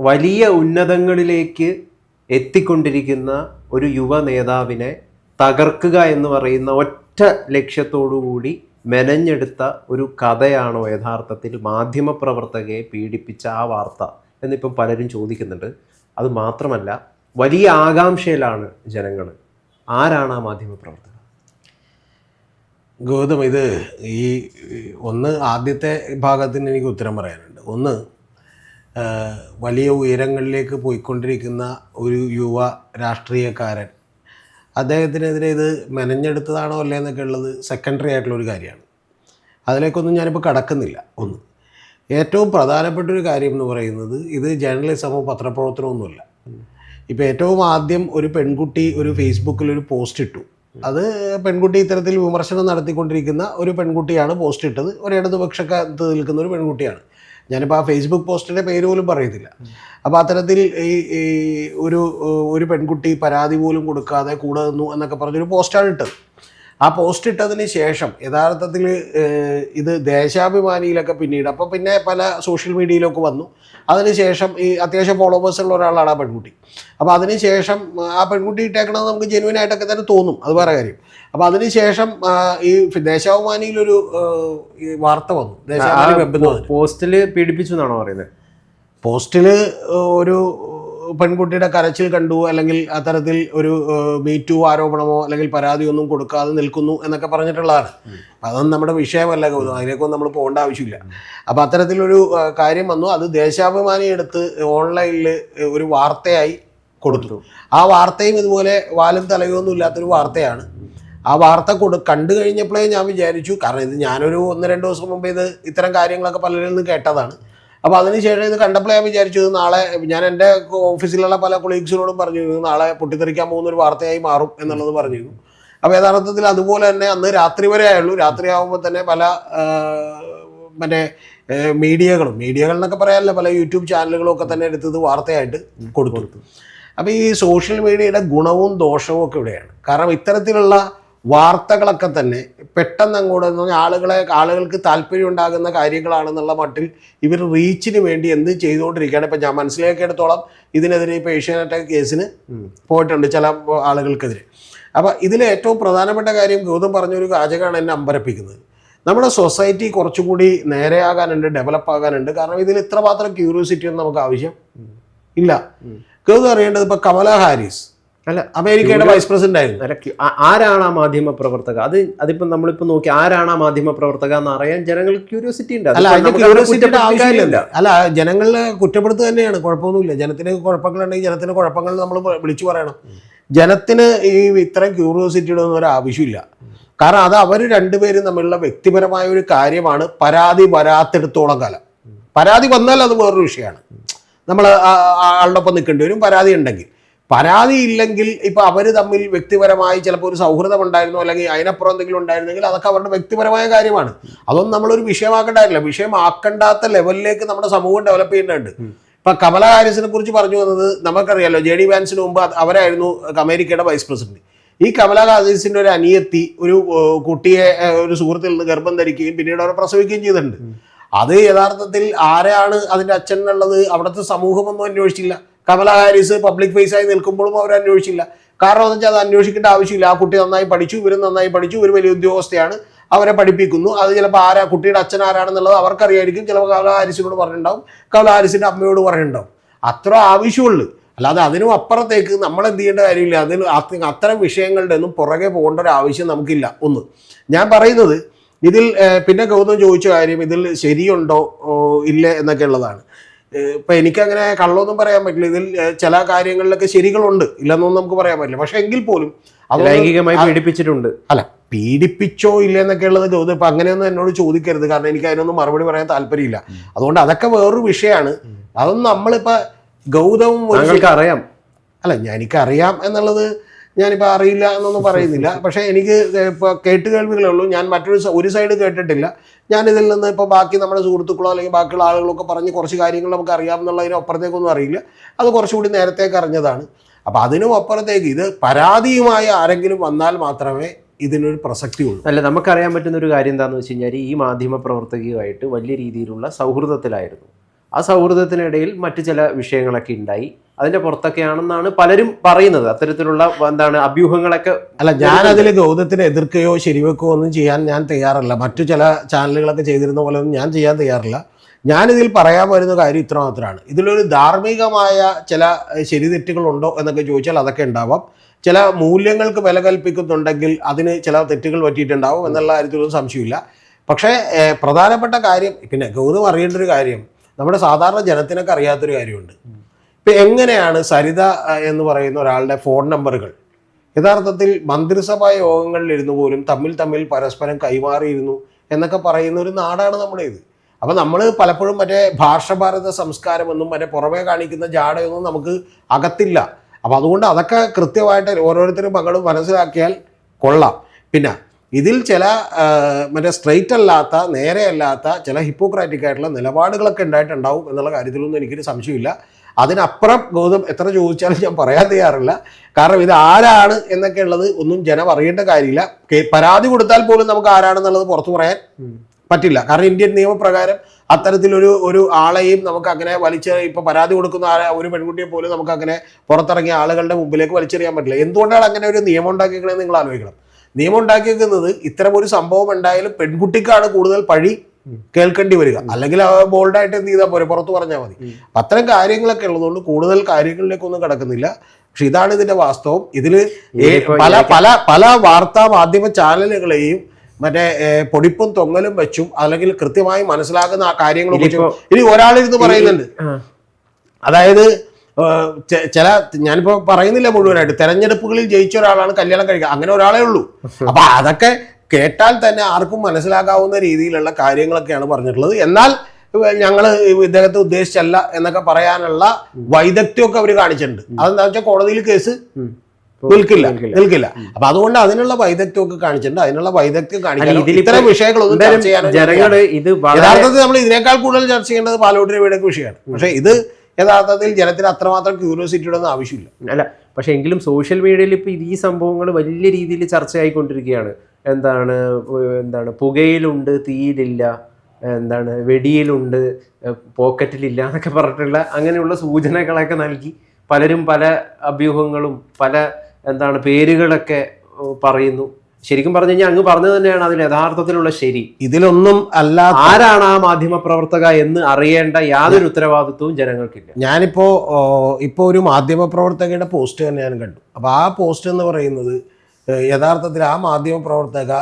വലിയ ഉന്നതങ്ങളിലേക്ക് എത്തിക്കൊണ്ടിരിക്കുന്ന ഒരു യുവ നേതാവിനെ തകർക്കുക എന്ന് പറയുന്ന ഒറ്റ ലക്ഷ്യത്തോടുകൂടി മെനഞ്ഞെടുത്ത ഒരു കഥയാണോ യഥാർത്ഥത്തിൽ മാധ്യമപ്രവർത്തകയെ പീഡിപ്പിച്ച ആ വാർത്ത എന്നിപ്പം പലരും ചോദിക്കുന്നുണ്ട്. അത് മാത്രമല്ല വലിയ ആകാംക്ഷയിലാണ് ജനങ്ങൾ ആരാണ് ആ മാധ്യമപ്രവർത്തകർ? ഗൗതം ഇത് ഈ ഒന്ന് ആദ്യത്തെ ഭാഗത്തിന് എനിക്ക് ഉത്തരം പറയാനുണ്ട്. ഒന്ന് വലിയ ഉയരങ്ങളിലേക്ക് പോയിക്കൊണ്ടിരിക്കുന്ന ഒരു യുവ രാഷ്ട്രീയക്കാരൻ. അദ്ദേഹത്തിനെതിരെ ഇത് മെനഞ്ഞെടുത്തതാണോ അല്ലേ എന്നൊക്കെ ഉള്ളത് സെക്കൻഡറി ആയിട്ടുള്ള ഒരു കാര്യമാണ്. അതിലേക്കൊന്നും ഞാനിപ്പോൾ കടക്കുന്നില്ല. ഒന്ന് ഏറ്റവും പ്രധാനപ്പെട്ട ഒരു കാര്യം എന്ന് പറയുന്നത് ഇത് ജേർണലിസമോ പത്രപ്രവർത്തനമൊന്നുമില്ല ഇപ്പോൾ ഏറ്റവും ആദ്യം ഒരു പെൺകുട്ടി ഒരു ഫേസ്ബുക്കിൽ ഒരു പോസ്റ്റ് ഇട്ടു. അത് പെൺകുട്ടി ഇത്തരത്തിൽ വിമർശനം നടത്തിക്കൊണ്ടിരിക്കുന്ന ഒരു പെൺകുട്ടിയാണ് പോസ്റ്റ് ഇട്ടത്. ഒരു ഇടതുപക്ഷത്ത് നിൽക്കുന്ന ഒരു പെൺകുട്ടിയാണ്. ഞാനിപ്പോൾ ആ ഫേസ്ബുക്ക് പോസ്റ്റിന്റെ പേര് പോലും പറയത്തില്ല. അപ്പോൾ അത്തരത്തിൽ ഈ ഈ ഒരു ഒരു പെൺകുട്ടി പരാതി പോലും കൊടുക്കാതെ കൂടെ നിന്നു എന്നൊക്കെ പറഞ്ഞൊരു പോസ്റ്റാണ് ഇട്ടത്. ആ പോസ്റ്റ് ഇട്ടതിന് ശേഷം യഥാർത്ഥത്തിൽ ഇത് ദേശാഭിമാനിയിലൊക്കെ പിന്നീട് അപ്പോൾ പിന്നെ പല സോഷ്യൽ മീഡിയയിലൊക്കെ വന്നു. അതിനുശേഷം ഈ അത്യാവശ്യം ഫോളോവേഴ്സ് ഉള്ള ഒരാളാണ് ആ പെൺകുട്ടി. അപ്പോൾ അതിനുശേഷം ആ പെൺകുട്ടി ഇട്ടേക്കണത് നമുക്ക് ജെനുവൻ ആയിട്ടൊക്കെ തന്നെ തോന്നും. അത് വേറെ കാര്യം. അപ്പോൾ അതിനുശേഷം ഈ ദേശാഭിമാനിയിൽ ഒരു വാർത്ത വന്നു. ദേശാഭിമാനി പോസ്റ്റിൽ പീഡിപ്പിച്ചു എന്നാണോ പറയുന്നത് പോസ്റ്റിൽ ഒരു പെൺകുട്ടിയുടെ കരച്ചിൽ കണ്ടു അല്ലെങ്കിൽ അത്തരത്തിൽ ഒരു മീറ്റു ആരോപണമോ അല്ലെങ്കിൽ പരാതിയൊന്നും കൊടുക്കാതെ നിൽക്കുന്നു എന്നൊക്കെ പറഞ്ഞിട്ടുള്ളതാണ്. അതൊന്നും നമ്മുടെ വിഷയമല്ല ഗൗതം. അതിലേക്കൊന്നും നമ്മൾ പോകേണ്ട ആവശ്യമില്ല. അപ്പോൾ അത്തരത്തിലൊരു കാര്യം വന്നു. അത് ദേശാഭിമാനി എടുത്ത് ഓൺലൈനിൽ ഒരു വാർത്തയായി കൊടുത്തു. ആ വാർത്തയും ഇതുപോലെ വാലും തലയൊന്നും ഇല്ലാത്തൊരു വാർത്തയാണ്. ആ വാർത്ത കൊടു കണ്ടു കഴിഞ്ഞപ്പോഴേ ഞാൻ വിചാരിച്ചു കാരണം ഇത് ഞാനൊരു ഒന്ന് രണ്ട് ദിവസം മുമ്പ് ഇത് ഇത്തരം കാര്യങ്ങളൊക്കെ പലരിൽ നിന്ന് കേട്ടതാണ്. അപ്പോൾ അതിനുശേഷം ഇത് കണ്ടപ്പോഴേ ഞാൻ വിചാരിച്ചു ഇത് നാളെ ഞാൻ എന്റെ ഓഫീസിലുള്ള പല കൊളീഗ്സിനോടും പറഞ്ഞു ഇത് നാളെ പൊട്ടിത്തെറിക്കാൻ പോകുന്ന ഒരു വാർത്തയായി മാറും എന്നുള്ളത് പറഞ്ഞു. അപ്പോൾ യഥാർത്ഥത്തിൽ അതുപോലെ തന്നെ അന്ന് രാത്രി വരെ ആയുള്ളൂ. രാത്രി ആകുമ്പോൾ തന്നെ പല മറ്റേ മീഡിയകളും മീഡിയകൾ എന്നൊക്കെ പറയാനല്ല പല യൂട്യൂബ് ചാനലുകളും ഒക്കെ തന്നെ എടുത്തത് വാർത്തയായിട്ട് കൊടുത്തു. അപ്പോൾ ഈ സോഷ്യൽ മീഡിയയുടെ ഗുണവും ദോഷവും ഒക്കെ ഇവിടെയാണ്. കാരണം ഇത്തരത്തിലുള്ള വാർത്തകളൊക്കെ തന്നെ പെട്ടെന്ന് അങ്ങോട്ട് എന്ന് പറഞ്ഞാൽ ആളുകളെ ആളുകൾക്ക് താല്പര്യം ഉണ്ടാകുന്ന കാര്യങ്ങളാണെന്നുള്ള മട്ടിൽ ഇവർ റീച്ചിന് വേണ്ടി എന്ത് ചെയ്തുകൊണ്ടിരിക്കുകയാണ്. ഇപ്പം ഞാൻ മനസ്സിലാക്കിയെടുത്തോളം ഇതിനെതിരെ ഇപ്പോൾ ഏഷ്യാനെറ്റ് കേസിന് പോയിട്ടുണ്ട് ചില ആളുകൾക്കെതിരെ. അപ്പോൾ ഇതിലെ ഏറ്റവും പ്രധാനപ്പെട്ട കാര്യം ഗൗതം പറഞ്ഞൊരു കാചകമാണ് എന്നെ അമ്പരപ്പിക്കുന്നത്. നമ്മുടെ സൊസൈറ്റി കുറച്ചുകൂടി നേരെയാകാനുണ്ട് ഡെവലപ്പ് ആകാനുണ്ട് കാരണം ഇതിൽ ഇത്രമാത്രം ക്യൂരിയോസിറ്റി ഒന്നും നമുക്ക് ആവശ്യം ഇല്ല. ഗൗതം അറിയേണ്ടത് ഇപ്പോൾ കമല ഹാരിസ് അല്ല അമേരിക്കയുടെ വൈസ് പ്രസിഡന്റ് ആയിരുന്നു. അല്ല, ആരാണ് ആ മാധ്യമ പ്രവർത്തക? അത് അതിപ്പോ നമ്മളിപ്പോ നോക്കി ആരാണ് ആ മാധ്യമ പ്രവർത്തക എന്ന് അറിയാൻ ജനങ്ങൾക്ക് ക്യൂരിയോസിറ്റി ഉണ്ട്. അല്ല ക്യൂരിയോസിറ്റിയുടെ ആവശ്യമില്ല. അല്ല ജനങ്ങളെ കുറ്റപ്പെടുത്തുക തന്നെയാണ്. കുഴപ്പമൊന്നുമില്ല. ജനത്തിന് കുഴപ്പങ്ങളുണ്ടെങ്കിൽ ജനത്തിന് കുഴപ്പങ്ങൾ നമ്മൾ വിളിച്ചു പറയണം. ജനത്തിന് ഈ ഇത്രയും ക്യൂരിയോസിറ്റിയുടെ ഒന്നും ഒരു ആവശ്യമില്ല. കാരണം അത് അവർ രണ്ടുപേരും തമ്മിലുള്ള വ്യക്തിപരമായ ഒരു കാര്യമാണ് പരാതി വരാത്തെടുത്തോളം കാലം. പരാതി വന്നാൽ അത് വേറൊരു വിഷയമാണ്. നമ്മൾ ആളുടെ ഒപ്പം നിൽക്കേണ്ടി വരും. പരാതി ഉണ്ടെങ്കിൽ. പരാതി ഇല്ലെങ്കിൽ ഇപ്പൊ അവർ തമ്മിൽ വ്യക്തിപരമായി ചിലപ്പോൾ ഒരു സൗഹൃദം ഉണ്ടായിരുന്നു അല്ലെങ്കിൽ അതിനപ്പുറം എന്തെങ്കിലും ഉണ്ടായിരുന്നെങ്കിൽ അതൊക്കെ അവരുടെ വ്യക്തിപരമായ കാര്യമാണ്. അതൊന്നും നമ്മളൊരു വിഷയമാക്കേണ്ടതില്ല വിഷയമാക്കേണ്ടാത്ത ലെവലിലേക്ക് നമ്മുടെ സമൂഹം ഡെവലപ്പ് ചെയ്യേണ്ടതുണ്ട്. ഇപ്പൊ കമല ഹാരിസിനെ കുറിച്ച് പറഞ്ഞു വന്നത് നമുക്കറിയാലോ ജെ ഡി വാൻസിന് മുമ്പ് അവരായിരുന്നു അമേരിക്കയുടെ വൈസ് പ്രസിഡന്റ് ഈ കമല ഹാരിസിന്റെ ഒരു അനിയത്തി ഒരു കുട്ടിയെ ഒരു സുഹൃത്തിൽ നിന്ന് ഗർഭം ധരിക്കുകയും പിന്നീട് അവരെ പ്രസവിക്കുകയും ചെയ്തിട്ടുണ്ട്. അത് യഥാർത്ഥത്തിൽ ആരാണ് അതിന്റെ അച്ഛൻ എന്നുള്ളത് അവിടുത്തെ സമൂഹമൊന്നും അന്വേഷിച്ചില്ല. കമല ഹാരിസ് പബ്ലിക് ഫേസ് ആയി നിൽക്കുമ്പോഴും അവർ അന്വേഷിച്ചില്ല. കാരണം എന്ന് വെച്ചാൽ അത് അന്വേഷിക്കേണ്ട ആവശ്യമില്ല. ആ കുട്ടി നന്നായി പഠിച്ചു ഇവരും നന്നായി പഠിച്ചു ഒരു വലിയ ഉദ്യോഗസ്ഥയാണ്. അവരെ പഠിപ്പിക്കുന്നു. അത് ചിലപ്പോൾ ആരാ കുട്ടിയുടെ അച്ഛൻ ആരാണെന്നുള്ളത് അവർക്കറിയായിരിക്കും. ചിലപ്പോൾ കമല ഹാരിസിനോട് പറഞ്ഞിട്ടുണ്ടാവും. കമല ഹാരിസിന്റെ അമ്മയോട് പറഞ്ഞിട്ടുണ്ടാവും. അത്ര ആവശ്യമുള്ളൂ. അല്ലാതെ അതിനും അപ്പുറത്തേക്ക് നമ്മൾ എന്ത് ചെയ്യേണ്ട കാര്യമില്ല. അതിന് അത് അത്തരം വിഷയങ്ങളുടെ ഒന്നും പുറകെ പോകേണ്ട ഒരു ആവശ്യം നമുക്കില്ല. ഒന്ന് ഞാൻ പറയുന്നത് ഇതിൽ പിന്നെ ഗൗതം ചോദിച്ച കാര്യം ഇതിൽ ശരിയുണ്ടോ ഇല്ല എന്നൊക്കെ ഉള്ളതാണ്. ഇപ്പൊ എനിക്കങ്ങനെ കള്ളൊന്നും പറയാൻ പറ്റില്ല. ഇതിൽ ചില കാര്യങ്ങളിലൊക്കെ ശരികളുണ്ട്. ഇല്ലെന്നൊന്നും നമുക്ക് പറയാൻ പറ്റില്ല. പക്ഷെ എങ്കിൽ പോലും അത് ലൈംഗികമായി പീഡിപ്പിച്ചിട്ടുണ്ട്. അല്ല പീഡിപ്പിച്ചോ ഇല്ലെന്നൊക്കെ ഉള്ളത് ചോദ്യം. ഇപ്പൊ അങ്ങനെയൊന്നും എന്നോട് ചോദിക്കരുത്. കാരണം എനിക്ക് അതിനൊന്നും മറുപടി പറയാൻ താല്പര്യമില്ല. അതുകൊണ്ട് അതൊക്കെ വേറൊരു വിഷയമാണ്. അതൊന്നും നമ്മളിപ്പോ ഗൗതവും അറിയാം അല്ല ഞാൻ എനിക്കറിയാം എന്നുള്ളത് ഞാനിപ്പോൾ അറിയില്ല എന്നൊന്നും പറയുന്നില്ല. പക്ഷേ എനിക്ക് ഇപ്പോൾ കേട്ട് കേൾവികളേ ഉള്ളൂ. ഞാൻ മറ്റൊരു ഒരു സൈഡ് കേട്ടിട്ടില്ല. ഞാൻ ഇതിൽ നിന്ന് ഇപ്പോൾ ബാക്കി നമ്മുടെ സുഹൃത്തുക്കളോ അല്ലെങ്കിൽ ബാക്കിയുള്ള ആളുകളൊക്കെ പറഞ്ഞ് കുറച്ച് കാര്യങ്ങൾ നമുക്ക് അറിയാമെന്നുള്ളതിന് അപ്പുറത്തേക്കൊന്നും അറിയില്ല. അത് കുറച്ചുകൂടി നേരത്തേക്ക് അറിഞ്ഞതാണ്. അപ്പോൾ അതിനും അപ്പുറത്തേക്ക് ഇത് പരാതിയുമായി ആരെങ്കിലും വന്നാൽ മാത്രമേ ഇതിനൊരു പ്രസക്തി ഉള്ളൂ. അല്ല നമുക്കറിയാൻ പറ്റുന്ന ഒരു കാര്യം എന്താണെന്ന് വെച്ച് കഴിഞ്ഞാൽ ഈ മാധ്യമ പ്രവർത്തകയുമായിട്ട് വലിയ രീതിയിലുള്ള സൗഹൃദത്തിലായിരുന്നു. ആ സൗഹൃദത്തിനിടയിൽ മറ്റു ചില വിഷയങ്ങളൊക്കെ ഉണ്ടായി. അതിന്റെ പുറത്തൊക്കെയാണെന്നാണ് പലരും പറയുന്നത്. അത്തരത്തിലുള്ള എന്താണ് അഭ്യൂഹങ്ങളൊക്കെ അല്ല ഞാൻ അതിൽ ഗൗതത്തിനെ എതിർക്കുകയോ ശരിവെക്കുകയോ ഒന്നും ചെയ്യാൻ ഞാൻ തയ്യാറല്ല. മറ്റു ചില ചാനലുകളൊക്കെ ചെയ്തിരുന്ന പോലെ ഒന്നും ഞാൻ ചെയ്യാൻ തയ്യാറില്ല. ഞാനിതിൽ പറയാൻ വരുന്ന കാര്യം ഇത്ര മാത്രമാണ് ഇതിലൊരു ധാർമ്മികമായ ചില ശരിതെറ്റുകളുണ്ടോ എന്നൊക്കെ ചോദിച്ചാൽ അതൊക്കെ ഉണ്ടാവാം. ചില മൂല്യങ്ങൾക്ക് വില കൽപ്പിക്കുന്നുണ്ടെങ്കിൽ അതിന് ചില തെറ്റുകൾ പറ്റിയിട്ടുണ്ടാവും എന്നുള്ള കാര്യത്തിലൊന്നും സംശയമില്ല. പക്ഷേ പ്രധാനപ്പെട്ട കാര്യം പിന്നെ ഗൗതം അറിയേണ്ട ഒരു കാര്യം നമ്മുടെ സാധാരണ ജനത്തിനൊക്കെ അറിയാത്തൊരു കാര്യമുണ്ട്. ഇപ്പം എങ്ങനെയാണ് സരിത എന്ന് പറയുന്ന ഒരാളുടെ ഫോൺ നമ്പറുകൾ? യഥാർത്ഥത്തിൽ മന്ത്രിസഭാ യോഗങ്ങളിൽ ഇരുന്നു പോലും തമ്മിൽ തമ്മിൽ പരസ്പരം കൈമാറിയിരുന്നു എന്നൊക്കെ പറയുന്ന ഒരു നാടാണ് നമ്മുടേത് അപ്പം നമ്മൾ പലപ്പോഴും മറ്റേ ഭാഷഭാരത സംസ്കാരമൊന്നും മറ്റേ പുറമേ കാണിക്കുന്ന ജാടയൊന്നും നമുക്ക് അകത്തില്ല. അപ്പം അതുകൊണ്ട് അതൊക്കെ കൃത്യമായിട്ട് ഓരോരുത്തരും മകളും മനസ്സിലാക്കിയാൽ കൊള്ളാം. പിന്നെ ഇതിൽ ചില മറ്റേ സ്ട്രെയിറ്റ് അല്ലാത്ത നേരെ അല്ലാത്ത ചില ഹിപ്പോക്രാറ്റിക് ആയിട്ടുള്ള നിലപാടുകളൊക്കെ ഉണ്ടായിട്ടുണ്ടാവും എന്നുള്ള കാര്യത്തിലൊന്നും എനിക്കൊരു സംശയമില്ല. അതിനപ്പുറം ഗൗതം എത്ര ചോദിച്ചാലും ഞാൻ പറയാൻ തയ്യാറില്ല. കാരണം ഇത് ആരാണ് എന്നൊക്കെ ഉള്ളത് ഒന്നും ജനം അറിയേണ്ട കാര്യമില്ല. പരാതി കൊടുത്താൽ പോലും നമുക്ക് ആരാണെന്നുള്ളത് പുറത്തു പറയാൻ പറ്റില്ല. കാരണം ഇന്ത്യൻ നിയമപ്രകാരം അത്തരത്തിലൊരു ഒരു ആളെയും നമുക്ക് അങ്ങനെ വലിച്ച് ഇപ്പൊ പരാതി കൊടുക്കുന്ന ആ ഒരു പെൺകുട്ടിയെ പോലും നമുക്ക് അങ്ങനെ പുറത്തിറങ്ങിയ ആളുകളുടെ മുമ്പിലേക്ക് വലിച്ചെറിയാൻ പറ്റില്ല. എന്തുകൊണ്ടാണ് അങ്ങനെ ഒരു നിയമം ഉണ്ടാക്കിയിരിക്കണമെന്ന് നിങ്ങൾ ആലോചിക്കണം. നിയമം ഉണ്ടാക്കിയിരിക്കുന്നത് ഇത്തരം ഒരു സംഭവം ഉണ്ടായാലും പെൺകുട്ടിക്കാണ് കൂടുതൽ പഴി കേൾക്കേണ്ടി വരിക. അല്ലെങ്കിൽ ബോൾഡായിട്ട് എന്ത് ചെയ്താൽ പോരെ? പുറത്ത് പറഞ്ഞാൽ മതി. അത്തരം കാര്യങ്ങളൊക്കെ ഉള്ളതുകൊണ്ട് കൂടുതൽ കാര്യങ്ങളിലേക്കൊന്നും കിടക്കുന്നില്ല. പക്ഷെ ഇതാണ് ഇതിന്റെ വാസ്തവം. ഇതിൽ പല പല പല വാർത്താ മാധ്യമ ചാനലുകളെയും മറ്റേ പൊടിപ്പും തൊങ്ങലും വെച്ചും അല്ലെങ്കിൽ കൃത്യമായി മനസ്സിലാക്കുന്ന ആ കാര്യങ്ങളും വെച്ചും ഇതിപ്പോ- ഇനി ഒരാളിരുന്ന് പറയുന്നുണ്ട്. അതായത് ചില ഞാനിപ്പോ പറയുന്നില്ല മുഴുവനായിട്ട്. തെരഞ്ഞെടുപ്പുകളിൽ ജയിച്ച ഒരാളാണ് കല്യാണം കഴിക്കുക. അങ്ങനെ ഒരാളേ ഉള്ളൂ. അപ്പൊ അതൊക്കെ കേട്ടാൽ തന്നെ ആർക്കും മനസ്സിലാക്കാവുന്ന രീതിയിലുള്ള കാര്യങ്ങളൊക്കെയാണ് പറഞ്ഞിട്ടുള്ളത്. എന്നാൽ ഞങ്ങൾ ഇദ്ദേഹത്തെ ഉദ്ദേശിച്ചല്ല എന്നൊക്കെ പറയാനുള്ള വൈദഗ്ധ്യമൊക്കെ അവർ കാണിച്ചിട്ടുണ്ട്. അതെന്താ വെച്ചാൽ കോടതിയിൽ കേസ് നിൽക്കില്ല. നിൽക്കില്ല. അപ്പൊ അതുകൊണ്ട് അതിനുള്ള വൈദഗ്ധ്യമൊക്കെ കാണിച്ചിട്ടുണ്ട്. അതിനുള്ള വൈദഗ്ധ്യം ഇതിലിപ്പോ ഇത്തരം വിഷയങ്ങളൊന്നും ചർച്ച ചെയ്യാനോ യഥാർത്ഥത്തിൽ നമ്മൾ ഇതിനേക്കാൾ കൂടുതൽ ചർച്ച ചെയ്യേണ്ടത് പാലോട്ടിന് വീടൊക്കെ വിഷയമാണ്. പക്ഷെ ഇത് യഥാർത്ഥത്തിൽ ജനത്തിന് അത്രമാത്രം ക്യൂരിയോസിറ്റിയുടെ ഒന്നും ആവശ്യമില്ല. അല്ല പക്ഷേ എങ്കിലും സോഷ്യൽ മീഡിയയിൽ ഇപ്പോൾ ഈ സംഭവങ്ങൾ വലിയ രീതിയിൽ ചർച്ചയായിക്കൊണ്ടിരിക്കുകയാണ്. എന്താണ് എന്താണ് പുകയിലുണ്ട് തീയിലില്ല എന്താണ് വെടിയിലുണ്ട് പോക്കറ്റിലില്ല എന്നൊക്കെ പറഞ്ഞിട്ടുള്ള അങ്ങനെയുള്ള സൂചനകളൊക്കെ നൽകി പലരും പല അഭ്യൂഹങ്ങളും പല എന്താണ് പേരുകളൊക്കെ പറയുന്നു. ശരിക്കും പറഞ്ഞു കഴിഞ്ഞാൽ അങ്ങ് പറഞ്ഞത് തന്നെയാണ് അതിൽ യഥാർത്ഥത്തിലുള്ള ശരി. ഇതിലൊന്നും അല്ല ആരാണ് ആ മാധ്യമ പ്രവർത്തക എന്ന് അറിയേണ്ട യാതൊരു ഉത്തരവാദിത്വവും ജനങ്ങൾക്കില്ല. ഞാനിപ്പോ ഇപ്പോ ഒരു മാധ്യമ പ്രവർത്തകയുടെ പോസ്റ്റ് തന്നെ ഞാൻ കണ്ടു. അപ്പൊ ആ പോസ്റ്റ് എന്ന് പറയുന്നത് യഥാർത്ഥത്തിൽ ആ മാധ്യമ പ്രവർത്തക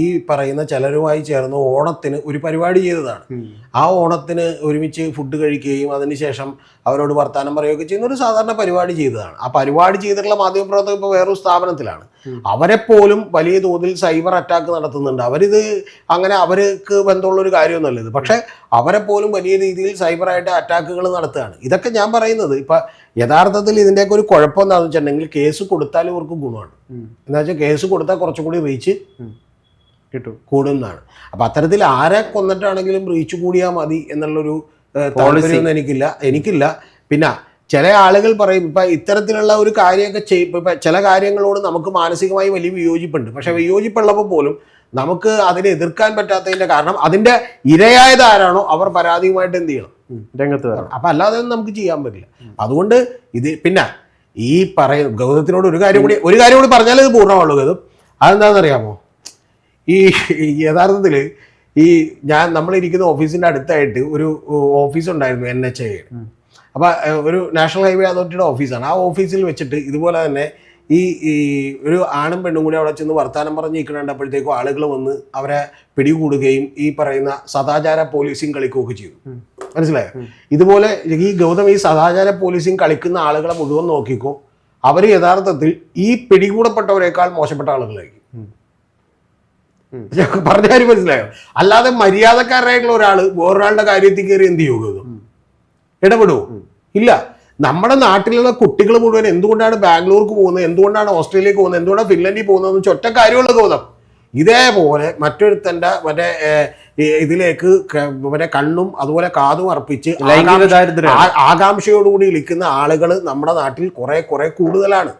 ഈ പറയുന്ന ചിലരുമായി ചേർന്ന് ഓണത്തിന് ഒരു പരിപാടി ചെയ്തതാണ്. ആ ഓണത്തിന് ഒരുമിച്ച് ഫുഡ് കഴിക്കുകയും അതിനുശേഷം അവരോട് വർത്തമാനം പറയുകയൊക്കെ ചെയ്യുന്ന ഒരു സാധാരണ പരിപാടി ചെയ്തതാണ്. ആ പരിപാടി ചെയ്തിട്ടുള്ള മാധ്യമപ്രവർത്തകർ ഇപ്പോൾ വേറൊരു സ്ഥാപനത്തിലാണ്. അവരെപ്പോലും വലിയ തോതിൽ സൈബർ അറ്റാക്ക് നടത്തുന്നുണ്ട്. അവരിത് അങ്ങനെ അവർക്ക് ബന്ധമുള്ള ഒരു കാര്യമൊന്നുമല്ല ഇത്. പക്ഷേ അവരെപ്പോലും വലിയ രീതിയിൽ സൈബറായിട്ട് അറ്റാക്കുകൾ നടത്തുകയാണ്. ഇതൊക്കെ ഞാൻ പറയുന്നത്. ഇപ്പം യഥാർത്ഥത്തിൽ ഇതിന്റെയൊക്കെ ഒരു കുഴപ്പം എന്താണെന്ന് വെച്ചിട്ടുണ്ടെങ്കിൽ കേസ് കൊടുത്താൽ ഇവർക്ക് ഗുണമാണ്. എന്ന് വെച്ചാൽ കേസ് കൊടുത്താൽ കുറച്ചും കൂടി റീച്ച് കിട്ടും. കൂടുന്നതാണ്. അപ്പം അത്തരത്തിൽ ആരെ കൊന്നിട്ടാണെങ്കിലും റീച്ച് കൂടിയാൽ മതി എന്നുള്ളൊരു താല്പര്യമൊന്നും എനിക്കില്ല. എനിക്കില്ല. പിന്നെ ചില ആളുകൾ പറയും ഇപ്പം ഇത്തരത്തിലുള്ള ഒരു കാര്യമൊക്കെ ചെയ്യും ഇപ്പം ചില കാര്യങ്ങളോട് നമുക്ക് മാനസികമായി വലിയ വിയോജിപ്പുണ്ട്. പക്ഷെ വിയോജിപ്പുള്ളപ്പോൾ പോലും നമുക്ക് അതിനെ എതിർക്കാൻ പറ്റാത്തതിന്റെ കാരണം അതിന്റെ ഇരയായത് ആരാണോ അവർ പരാതിയുമായിട്ട് എന്ത് ചെയ്യണം. രംഗത്ത് വരണം. അപ്പൊ അല്ലാതെ ഒന്നും നമുക്ക് ചെയ്യാൻ പറ്റില്ല. അതുകൊണ്ട് ഇത് പിന്നെ ഈ പറയ ഗൗതത്തിനോട് ഒരു കാര്യം കൂടി ഒരു കാര്യം കൂടി പറഞ്ഞാൽ ഇത് പൂർണമാവുള്ളൂ ഗൗതം. അതെന്താണെന്നറിയാമോ? ഈ യഥാർത്ഥത്തിൽ ഈ ഞാൻ നമ്മളിരിക്കുന്ന ഓഫീസിന്റെ അടുത്തായിട്ട് ഒരു ഓഫീസ് ഉണ്ടായിരുന്നു എൻ എച്ച് ഐ അപ്പൊ ഒരു നാഷണൽ ഹൈവേ അതോറിറ്റിയുടെ ഓഫീസാണ്. ആ ഓഫീസിൽ വെച്ചിട്ട് ഇതുപോലെ തന്നെ ഈ ഈ ഒരു ആണും പെണ്ണും കൂടി അവിടെ ചെന്ന് വർത്തമാനം പറഞ്ഞ് നിൽക്കണപ്പോഴത്തേക്കും ആളുകൾ വന്ന് അവരെ പിടികൂടുകയും ഈ പറയുന്ന സദാചാര പോലീസിങ് കളിക്കുകയൊക്കെ ചെയ്തു. മനസ്സിലായോ? ഇതുപോലെ ഈ ഗൗതം ഈ സദാചാര പോലീസിങ് കളിക്കുന്ന ആളുകളെ മുഴുവൻ നോക്കിക്കോ. അവർ യഥാർത്ഥത്തിൽ ഈ പിടികൂടപ്പെട്ടവരെക്കാൾ മോശപ്പെട്ട ആളുകളായിരിക്കും. പറഞ്ഞ കാര്യം മനസ്സിലായോ? അല്ലാതെ മര്യാദക്കാരായിട്ടുള്ള ഒരാൾ വേറൊരാളുടെ കാര്യത്തിൽ കയറി എന്ത് ചെയ്യുക ഇടപെടുവോ? ഇല്ല. നമ്മുടെ നാട്ടിലുള്ള കുട്ടികൾ മുഴുവൻ എന്തുകൊണ്ടാണ് ബാംഗ്ലൂർക്ക് പോകുന്നത്? എന്തുകൊണ്ടാണ് ഓസ്ട്രേലിയക്ക് പോകുന്നത്? എന്തുകൊണ്ടാണ് ഫിൻലൻഡിൽ പോകുന്നത്? എന്ന് ഒറ്റ കാര്യമുള്ള ബോധം. ഇതേപോലെ മറ്റൊരുത്തന്റെ മറ്റേ ഇതിലേക്ക് മറ്റേ കണ്ണും അതുപോലെ കാതും അർപ്പിച്ച് ആകാംക്ഷയോടുകൂടി ഇരിക്കുന്ന ആളുകൾ നമ്മുടെ നാട്ടിൽ കുറെ കുറെ കൂടുതലാണ്.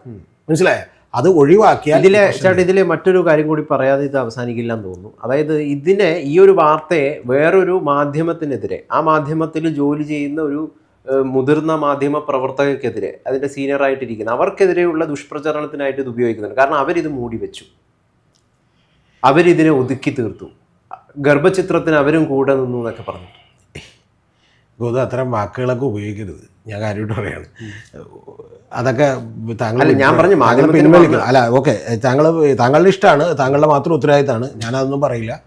മനസ്സിലായോ? അത് ഒഴിവാക്കിയാൽ ഇതിലെ ചേട്ടാ ഇതിലെ മറ്റൊരു കാര്യം കൂടി പറയാതെ ഇത് അവസാനിക്കില്ല എന്ന് തോന്നുന്നു. അതായത് ഇതിനെ ഈ ഒരു വാർത്തയെ വേറൊരു മാധ്യമത്തിനെതിരെ ആ മാധ്യമത്തിൽ ജോലി ചെയ്യുന്ന ഒരു മുതിർന്ന മാധ്യമ പ്രവർത്തകർക്കെതിരെ അതിന്റെ സീനിയർ ആയിട്ടിരിക്കുന്ന അവർക്കെതിരെയുള്ള ദുഷ്പ്രചരണത്തിനായിട്ട് ഇത് ഉപയോഗിക്കുന്നുണ്ട്. കാരണം അവരിത് മൂടി വെച്ചു. അവരിതിനെ ഒതുക്കി തീർത്തു. ഗർഭചിത്രത്തിന് അവരും കൂടെ നിന്നു എന്നൊക്കെ പറഞ്ഞു. ഗോതു അത്തരം വാക്കുകളൊക്കെ ഉപയോഗിക്കരുത്. ഞാൻ കാര്യമായിട്ട് പറയാണ്. അതൊക്കെ താങ്കൾ ഞാൻ പറഞ്ഞു, താങ്കൾ പിൻവലിക്കണം അല്ല ഓക്കെ. താങ്കൾ താങ്കളുടെ ഇഷ്ടമാണ്. താങ്കളുടെ മാത്രം ഉത്തരവാദിത്തമാണ്. ഞാനതൊന്നും പറയില്ല.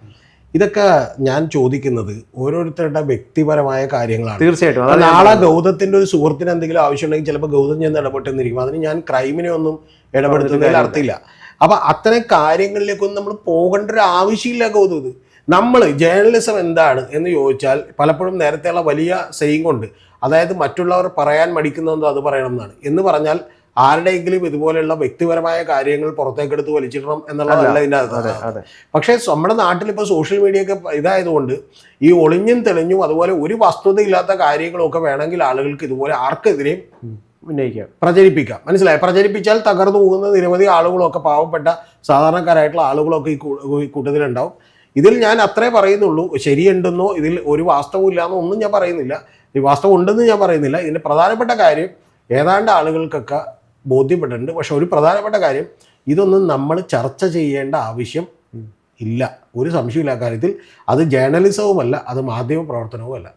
ഇതൊക്കെ ഞാൻ ചോദിക്കുന്നത് ഓരോരുത്തരുടെ വ്യക്തിപരമായ കാര്യങ്ങളാണ്. തീർച്ചയായിട്ടും. നാളെ ഗൗതത്തിന്റെ ഒരു സുഹൃത്തിന് എന്തെങ്കിലും ആവശ്യമുണ്ടെങ്കിൽ ചിലപ്പോൾ ഗൗതം ചെന്ന് ഇടപെട്ടെന്നിരിക്കും അതിന് ഞാൻ ക്രൈമിനെ ഒന്നും ഇടപെടുത്തുന്നതിൽ അർത്ഥമില്ല. അപ്പൊ അത്തരം കാര്യങ്ങളിലേക്കൊന്നും നമ്മൾ പോകേണ്ട ഒരു ആവശ്യമില്ല ഗൗതം ഇത്. നമ്മൾ ജേർണലിസം എന്താണ് എന്ന് ചോദിച്ചാൽ പലപ്പോഴും നേരത്തെയുള്ള വലിയ സെയിങ് ഉണ്ട്. അതായത് മറ്റുള്ളവർ പറയാൻ മടിക്കുന്നതെന്തോ അത് പറയണം എന്നാണ്. എന്ന് പറഞ്ഞാൽ ആരുടെയെങ്കിലും ഇതുപോലെയുള്ള വ്യക്തിപരമായ കാര്യങ്ങൾ പുറത്തേക്കെടുത്ത് വലിച്ചിടണം എന്നുള്ളതല്ല ഇതിന്റെ അതെ അകത്ത് പക്ഷേ നമ്മുടെ നാട്ടിൽ ഇപ്പോൾ സോഷ്യൽ മീഡിയ ഒക്കെ ഇതായതുകൊണ്ട് ഈ ഒളിഞ്ഞും തെളിഞ്ഞും അതുപോലെ ഒരു വസ്തുതയില്ലാത്ത കാര്യങ്ങളൊക്കെ വേണമെങ്കിൽ ആളുകൾക്ക് ഇതുപോലെ ആർക്കെതിരെയും ഉന്നയിക്കാം. പ്രചരിപ്പിക്കാം. മനസ്സിലായി? പ്രചരിപ്പിച്ചാൽ തകർന്നു പോകുന്ന നിരവധി ആളുകളൊക്കെ പാവപ്പെട്ട സാധാരണക്കാരായിട്ടുള്ള ആളുകളൊക്കെ ഈ കൂട്ടത്തിലുണ്ടാവും. ഇതിൽ ഞാൻ അത്രേ പറയുന്നുള്ളൂ. ശരിയുണ്ടെന്നോ ഇതിൽ ഒരു വാസ്തവം ഇല്ലാന്നോ ഒന്നും ഞാൻ പറയുന്നില്ല. ഈ വാസ്തവം ഉണ്ടെന്ന് ഞാൻ പറയുന്നില്ല. ഇതിന്റെ പ്രധാനപ്പെട്ട കാര്യം ഏതാണ്ട് ആളുകൾക്കൊക്കെ ബോധ്യപ്പെട്ടിട്ടുണ്ട്. പക്ഷെ ഒരു പ്രധാനപ്പെട്ട കാര്യം ഇതൊന്നും നമ്മൾ ചർച്ച ചെയ്യേണ്ട ആവശ്യം ഇല്ല. ഒരു സംശയമില്ല കാര്യത്തിൽ. അത് ജേർണലിസവുമല്ല അത് മാധ്യമ പ്രവർത്തനവുമല്ല